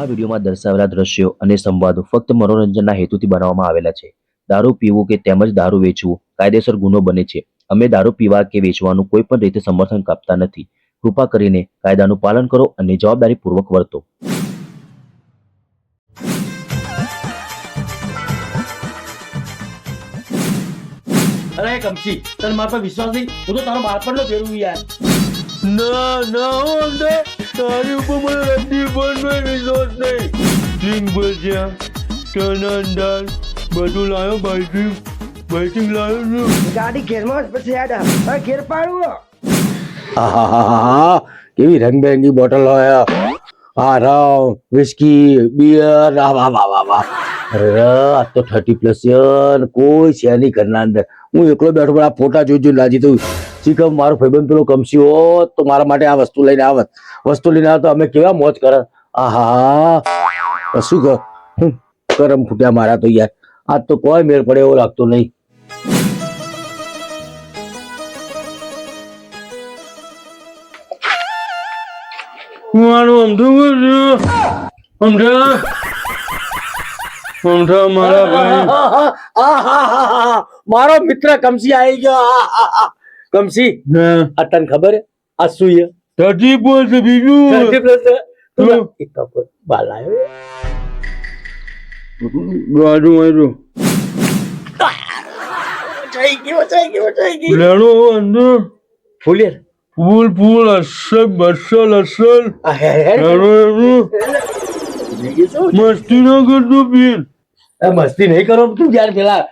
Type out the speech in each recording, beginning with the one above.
આ વિડીયોમાં દર્શાવેલા દ્રશ્યો અને સંવાદો ફક્ત મનોરંજનના હેતુથી બનાવવામાં આવેલા છે. દારૂ પીવું કે તેમજ દારૂ વેચવું કાયદેસર ગુનો બને છે. અમે દારૂ પીવા કે વેચવાનું કોઈ પણ રીતે સમર્થન કાપતા નથી. કૃપા કરીને કાયદાનું પાલન કરો અને જવાબદારીપૂર્વક વર્તો. અરે કમસી તને મારા પર વિશ્વાસ નહીં? હું તો તારો બાળપણનો ફેરવું યાર. ના ના તારી ઉપર મને રદ્દી પણ નહીં વિશ્વાસ નહીં. સિંગ ભજીયા ચણા દાળ બધું લાયો બાઈકિંગ બાઈકિંગ લાયો છું ગાડી ઘેરમાં પછી યાદ આવે. ઘેર પાડવું આહા કેવી રંગબેરંગી બોટલ હોય આ રમ વિસ્કી બિયર વાહ વાહ વાહ વાહ વાહ. અરે આ તો થર્ટી પ્લસ યર કોઈ છે નહીં ઘરના અંદર. હું એકલો બેઠો પણ આ ફોટા જોઈ જોઈને રાજી થયું. શીખમ મારો ભાઈબંધ પેલો કમસી હોત તો મારા માટે આ વસ્તુ લઈને આવત વસ્તુ લઈને આવત તો અમે કેવા મોજ કરે. આહા. શું કર કરમ ફૂટ્યા મારા તો યાર. આજ તો કોઈ મેળ પડે એવો લાગતો નહીં. મારું અમથું અમથા અમથા મારા ભાઈ. મારો મિત્ર કમસી આવી ગયો કમસી આ તને ખબર? આ શું છે? થર્ટી પ્લસ બીજું થર્ટી પ્લસ છે? તું હમ. એક કામ કર. બાલ આવ્યો. બાજુ માર્યું લેણો અંદર. અસલ આ હે હે. લેણો એનું લઈ ગયો મસ્તી ના કરતો પીન મસ્તી નહીં કરો તું યાર પેલા.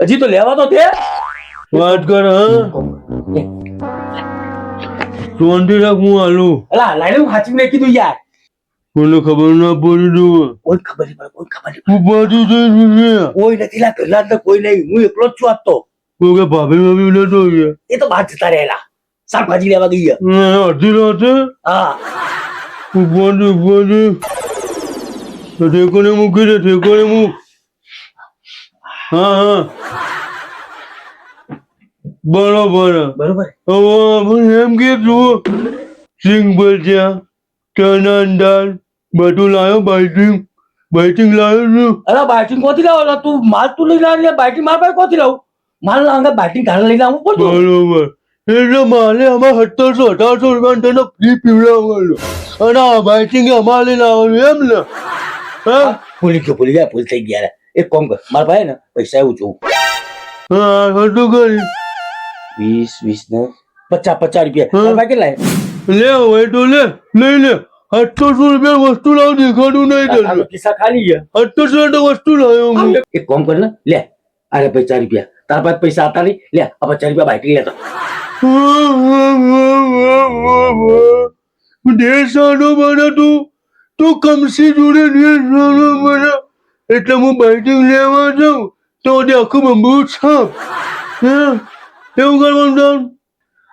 હજી તો લેવા તો તે વાત કર હા. શાંતિ રાખ હું હાલું. અલા લાઈને હું હાચી મેં કીધું યાર. કોને ખબર ના પડી દો કોઈ ખબર નહીં કોઈ ખબર નહીં તું બાજુ જઈ કોઈ નથી લા પેલા તો કોઈ નહીં. હું એકલો જ છું આજ તો. કોઈ કે ભાભી ભાભી નતો એ તો બહાર જતા રહેલા. શાકભાજી લેવા ગઈ અડધી રાતે હા. ઊભો ઊભો ઠેકોને મૂકી દે ઠેકોને મૂક. હા હા. બરોબર. બરોબર. એમ કે જુઓ સિંગ ભજીયા ચણા દાળ બધું લાવ્યો બાઇટિંગ બાઇટિંગ લાવ્યો છું. અરે બાઇટિંગ કોથી લાવો? તું માલ તું લઈ લાવ બાઇટિંગ માર પાસે કોથી લાવું? માલ લાવ બાઇટિંગ ઘાણ લઈને આવું પડતું. બરોબર. એટલે સત્તરસો અઢારસો રૂપિયા તને ફ્રી પીવડાવવાનું. અને આ બાઈટિંગ અમારે લઈને આવવાનું એમ ને. હા? ભૂલી ગયો ભૂલી ગયા ભૂલ થઈ ગયા. એક કામ કર મારા ભાઈ ને પૈસા એવું જોઉં હા. હતું કરી. વીસ વીસ ને પચાસ પચાસ રૂપિયા. પાસે કેટલા લે હોય તો લે લઈ લે. અઠ્ઠોસો રૂપિયા વસ્તુ લાવ દેખાડું નહીં તને. ખિસ્સા ખાલી ગયા અઠ્ઠોસો તો વસ્તુ લાવ્યો હું. એક કામ કર ને લે અરે પચાસ રૂપિયા. તારા પાસે પૈસા હતા નહીં લે આ પચાસ રૂપિયા બાઇટિંગ લેતો. દેશાનો તું. તું કમસી જોડે દેશાનો એટલે હું બાઇટિંગ લેવા જાઉં. તો આખું બંબુ છાપ. એવું કરવાનું?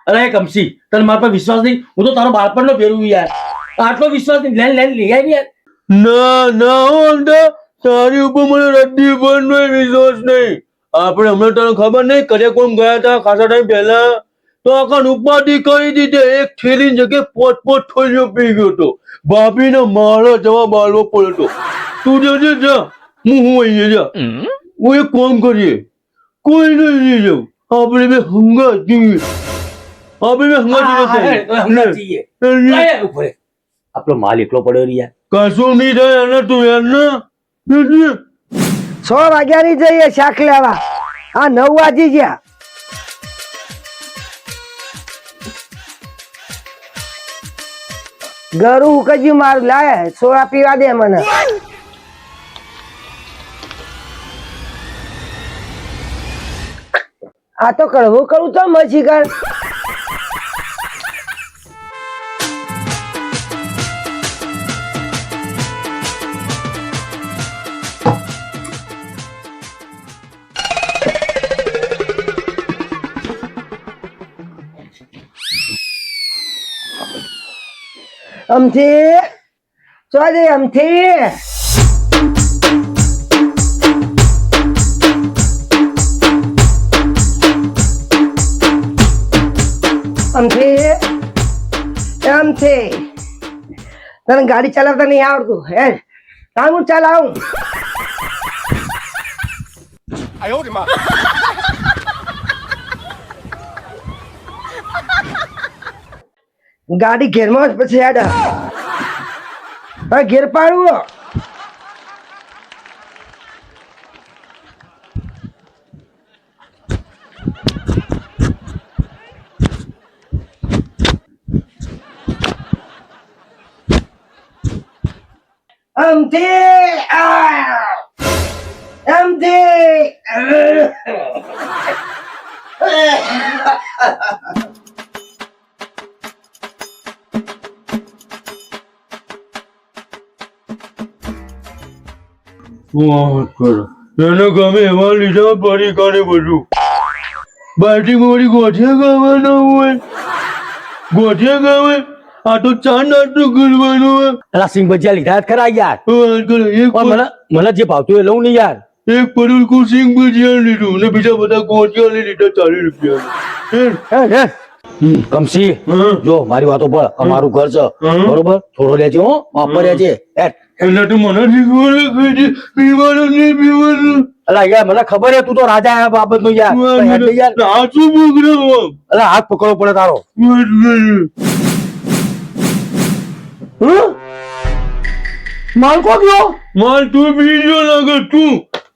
અરે કમસી તને મારા પર વિશ્વાસ નહીં? હું તો તારો બાળપણનો ફેરવું યાર. આટલો વિશ્વાસ નહીં? લેન લેન લઈ આવી યાર. ના ના હો અંડા તારી ઉપર મને રદ્દી પણ નહીં વિશ્વાસ નહીં. આપણે હમણાં તને ખબર નહીં કરે કોમ ગયા હતા ખાસા ટાઈમ પહેલા? તો આખા ઉપાધિ કરી દીધી. એક થેલી જગ્યાએ પોત થોડીઓ પી ગયો હતો. ભાભીને મારો જવાબ આલવો પડ્યો તું જજે જા. હું હું અહીંયા જા. હું એક કામ કરીએ. કોઈ નહીં જાઉં આપણે બે હંગા જઈએ આપણે બે હંગા જઈએ. આપણો માલ એકલો પડ્યો રહ્યા કશું નહીં થાય એને તું યાર છ વાગ્યા છ વાગ્યાની જઈએ શાક લેવા. આ નવ વાગી ગયા. ગરું ઉકજ્યું મારું. લાય, સોડા પીવા દે મને. આ તો કડવું કરું તો મજી કર. અમથી ચોરી અમથી અમથી એમથી તને ગાડી ચલાવતા નહીં આવડતું હે હા હું ચાલ આવું ગાડી ઘેરમાં પછી હેડ. હા ઘેર પાડવું અમથી આ. અમથી એના ગમે એવા લીધા પડી કરે બધું. બાટીમાં વળી ગોઠિયા ગાવાના હોય. ગોઠિયા ગાવે આ તો ચાર નાટક કરવાનું હોય. અલા સિંહ ભજીયા લીધા ખરા યાર. મને મને જે ભાવતું એ લઉં ને યાર. એક પરુલકું સિંગ ભજીયા લીધું ને બીજા બધા ગોઠિયા લઈ લીધા ચાલીસ રૂપિયા. હે, હે. હમ, કમસી જો મારી વાતો પર અમારું ઘર છે. બરોબર? થોડો લેજે હો વાપર લેજે હેટ. તો મને અલા યાર મને ખબર હે તું તો રાજા આ બાબત નો યાર. સાચું પ્રોગ્રામ અલા હાથ પકડવો પડે તારો. માલ માલકો ગયો? માલ તું બીજો લાગે. તું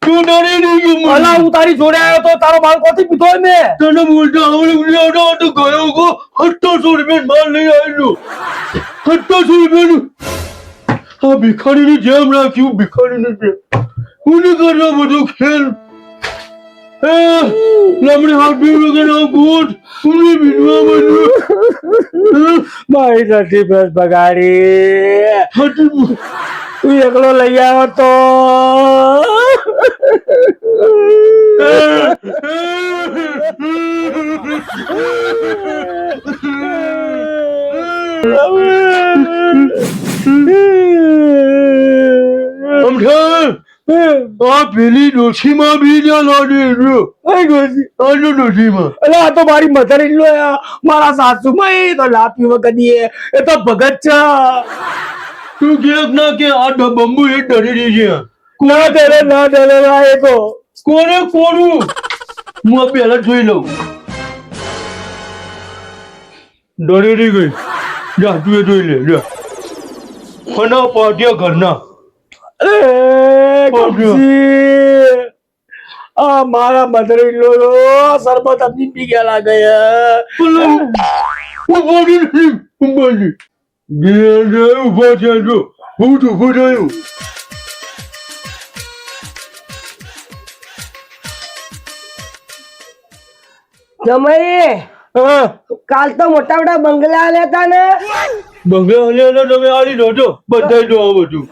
તું ડરી નહીં ગયો અલા હું તારી જોડે આવ્યો તો તારો માલ કોથી પીધો મે? તને બોલતો આવડે આવડે. તો ગયો કો સત્તરસો રૂપિયા માલ લઈ આવ્યો સત્તરસો રૂપિયાનું. આ ભિખારીની જેમ રાખ્યું ભિખારીની જેમ કોને કરવા બધું ખેલ એ હાથ બી વગર ગોઠ કોને બીજવા બધું મારી નથી બસ બગાડી તું એકલો લઈ આવ્યો તો સમજાય? આ પેલી ડોશીમાં બી ડોશીમાં. અલે આ તો મારી મધર ઇન મારા સાસુમાં એ તો લાપી વગરની એ. તો ભગત છે. તું ક્યાંક ના કે આ બંબુ એ ડરી રહી છે. ના ડરે ના ડરે ના એ તો. કોને કોનું હું આ જોઈ લઉં. ડરી રહી ગઈ. જા તું એ જોઈ લે જા. ખના પાટિયા ઘરના. અરે કમસી આ મારા મધર ઇન લો સરબત અપની પી ગયા લાગે ઊભો થયા હું તો ઊભો થયું કાલ તો મોટા મોટા બંગલા આલ્યા હતા ને. બંગલા હલ્યા તમે આલી દો બધા જો બધું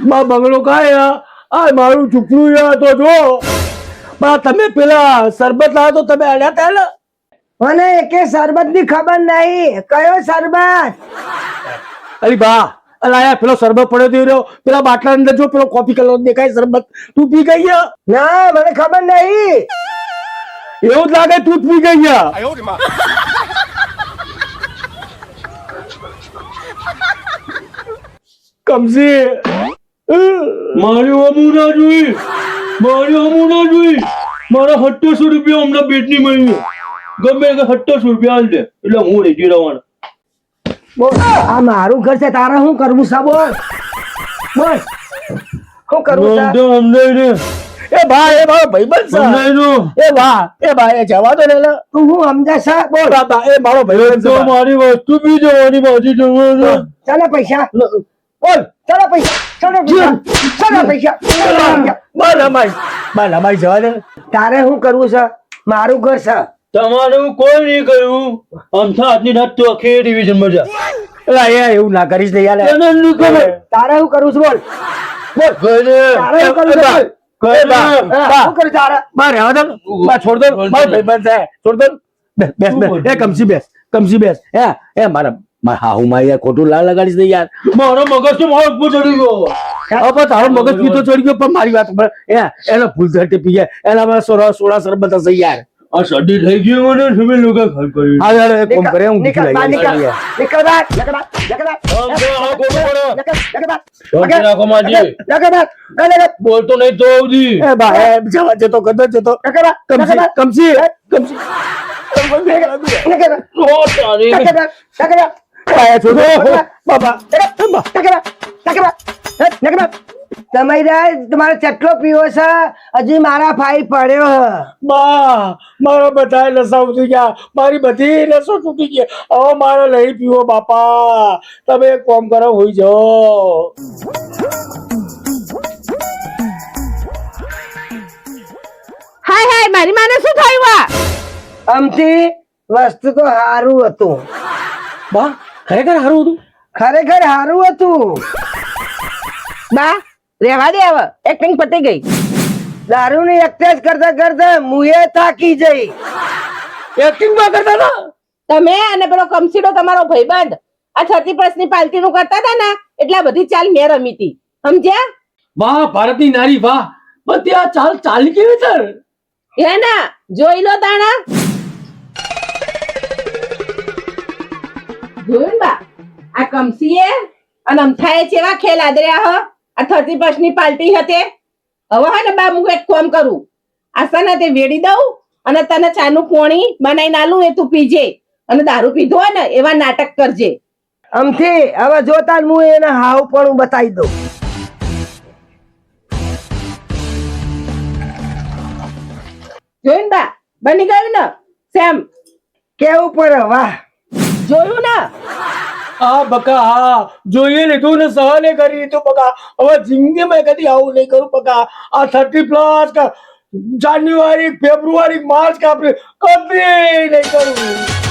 બા બંગલો કાયા આ. મારું છોકરું યા તો જો. બા તમે પેલા શરબત લાવો તો તમે અડ્યા તેલ ને મને એકે શરબતની ખબર નહીં. કયો શરબત? અરે બા અલાયા પેલો શરબત પડ્યો દે રહ્યો. પેલા બાટલા અંદર જો પેલો કોફી કલર દેખાય શરબત. તું પી ગઈ યા? ના મને ખબર નહીં. એવું જ લાગે તું જ પી ગઈ યા. કમસી મારી હમું ના જોઈ. મારે હમું ના જોઈ. મારા સત્તરસો રૂપિયા હમણાં બેટની મળી. ગમે કે સત્તરસો રૂપિયા હાલ દે. એટલે હું રેડી રહેવાનો. આ મારું ઘર છે તારે શું કરવું છે બોલ. બોલ. શું કરવું છે? તો સમજાય ને એ બા એ મારો ભાઈબંધ સમજાય એ બા એ બા એ જવા દો ને તું હું સમજા સા બોલ. બા બા એ મારો ભાઈબંધ. મારી વસ્તુ બી જવાની બાજી જવાનું ચાલે પૈસા. બોલ ચાલો પૈસા ચાલો પૈસા ચાલો પૈસા ચાલો પૈસા. બા લમાઈ જવા દે તારે શું કરવું છે? મારું ઘર છે. તમારું કોઈ નહીં કર્યું. અમથા આજની રાત તો આખી ડિવિઝન મજા એલા એ એવું ના કરીશ ને યાર. તારે શું કરું છું બોલ. કરે તારે શું કરવું છે બોલ. હા, છોડ દો છોડ દો. બેસ બેસ બેસ એ કમસી બેસ કમસી બેસ. હે એ મારા મારા હાહુ માં યાર ખોટું લાલ લગાડીશ ને યાર. મારો મગજ તો મારો ઉપર ચડી ગયો. હવે તારો મગજ પીતો ચડી ગયો પણ મારી વાત પર એ એનો ફૂલ થતી પી જાય. એના માં સોડા સોડા સરબત હશે યાર આ સડી થઈ ગઈ મને તમે લોકો ખર કરી હા યાર એક કામ કરે હું નીકળ લઈ નીકળ. નીકળ બહાર નીકળ બહાર નીકળ આમ તો આ કોણ પડે? નીકળ નીકળ બહાર શાંતિ રાખો માજી. નીકળ બહાર નીકળ બોલતો નહીં તો અવધી એ બા એ જવા જતો કદો જતો. નીકળ બહાર કમસી નીકળ કમસી કમસી નીકળ બહાર નીકળ તારી નીકળ બહાર નીકળ બહાર છો બાબા તમારે ચટલો પીવો છે? હજી મારા ભાઈ પડ્યો હ. બા મારા બધા નશા ઉતરી ગયા. મારી બધી નસો તૂટી ગઈ હવે મારે લઈ પીવો બાપા. તમે એક કામ કરો હોઈ જાઓ. હાય હાય મારી માને શું થયું આ? આમથી વસ્તુ તો સારું હતું. બા ખરેખર સારું હતું? ખરેખર સારું હતું. બા રેવા દે હવે. એક્ટિંગ પતી ગઈ. દારૂની એક્સરસાઇઝ કરતા કરતા મુએ થાકી જઈ. એક્ટિંગમાં કરતા હતા? તમે અને પેલો કમસીડો તમારો ભાઈબંધ આ છતી પ્રશ્ની પાલતી નું કરતા હતા ને? એટલા બધી ચાલ મેં રમી હતી. સમજ્યા? વાહ ભારતની નારી વાહ. બધી આ ચાલ ચાલી કેવી સર હે ના? જોઈ લો તાણા. જોયું બા. આ કમસીએ અને અમથાએ ચેવા ખેલ આદર્યા હ. આ થર્ટી ફર્સ્ટની પાર્ટી હતે. હવે હે ને બા હું એક કોમ કરું. આસાના તે વેડી દઉં અને તને ચાનું પોણી બનાવીને આલું એ તું પીજે. અને દારૂ પીધો હોય ને એવા નાટક કરજે. આમથી હવે જોતા હું એને હાવ પણ બતાવી દઉં. જોયું બા? બની ગયું ને? સેમ. કેવું પડે? વાહ. જોયું ને? આ બકા, હા. જોઈએ લીધું ને સહને કરી લીધું બકા, હવે જિંદગીમાં કદી આવું નહીં કરું બકા. આ thirty plus January February March કે આપણે કદી નહીં કરું.